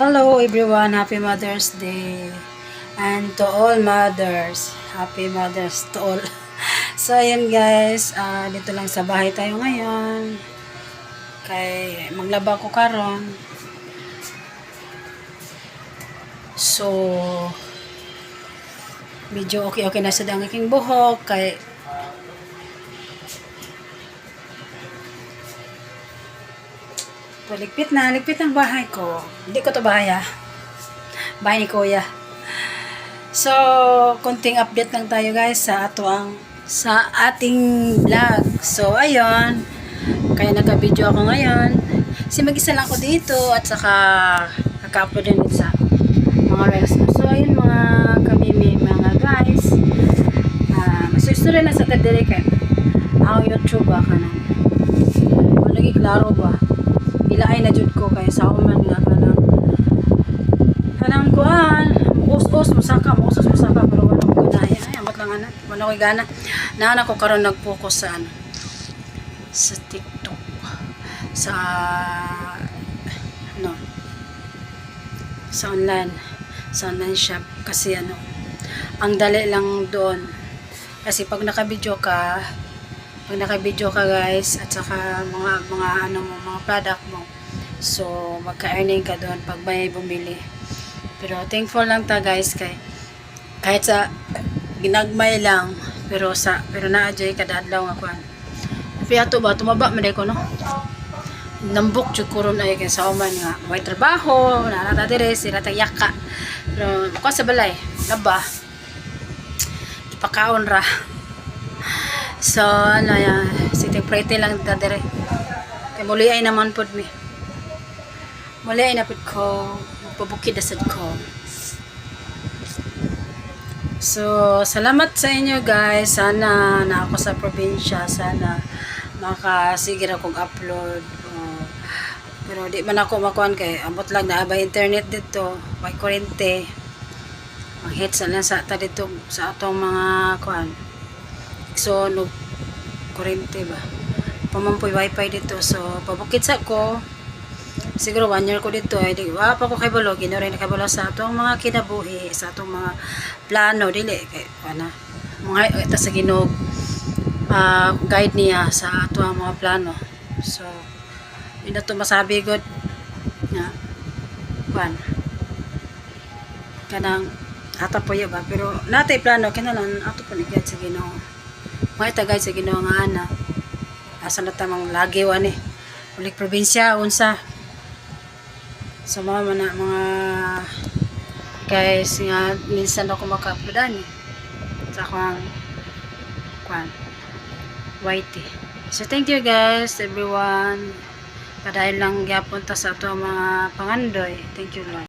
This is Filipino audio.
Hello everyone, happy Mother's Day. And to all mothers, happy Mother's to all. So ayun guys, ah, dito lang sa bahay tayo ngayon. Kay maglaba ko karon. So medyo okay-okay na sa ang buhok kay Paligpit na, ligpit ng bahay ko. Hindi ko to bahay ah. Bahay ni Kuya. So, konting update lang tayo guys sa ato ang sa ating vlog. So, ayun. Kaya nagka-video ako ngayon. Kasi mag-isa lang ako dito at saka naka-upload din sa mga reels ko. So, ayun mga kamimi, mga guys. Uh, Masusunod na sa tadiri kay ang YouTube ba ka na. Lagi klaro ba? Ilaay na jud ko kay sa man nga kanang kanang kuan us-us musaka us musaka pero wala ko gana ay amat lang ana wala ko gana. Na ko karon nag-focus sa ano sa TikTok. Sa ano sa online sa online shop. Kasi ano ang dali lang doon. Kasi pag naka-video ka pag naka-video ka guys at saka mga mga ano mo mga product mo so magka-earning ka doon pag may bumili. Pero thankful lang ta guys kay kahit sa ginagmay lang pero sa pero naa jay kada adlaw nga kuan Piato ba tumaba man ko no? Nambok jud ko ron ay kay sa uman nga may trabaho na nata dire sila ta yaka. Pero ko sa balay laba ipakaon ra So, ano yan, sitting pretty lang ta dire. Kay muli ay naman pod mi. Muli ay napit ko, magpabukid na sad ko. So, salamat sa inyo guys. Sana na ako sa probinsya. Sana makasigira akong upload. Oh, pero di man ako makuan kay ambot lang na ba internet dito. May kurente. Ang hits lang sa ta dito sa atong mga kuan so no kurente ba? Pamampoy wifi dito so pabukit sa ko. Siguro one year ko dito ay di wa pa ko kay balo ginore na kay balo sa atong mga kinabuhi sa atong mga plano dili kay ana mga ita sa ginog ah, guide niya sa ato ang mga plano. So yun na to masabi good na kwan kanang ata po ba? Pero natay plano kinalan ato po ligad sa Ginoo mga tagay sa Ginoo nga ana. Asa na tamang lagi wa ni. Ulik probinsya unsa? Sa mga mana, mga guys nga minsan ako maka-upload ani sa akong kwan whitey. So thank you guys everyone. Padayon lang gyapon ta sa ato mga pangandoy. Thank you Lord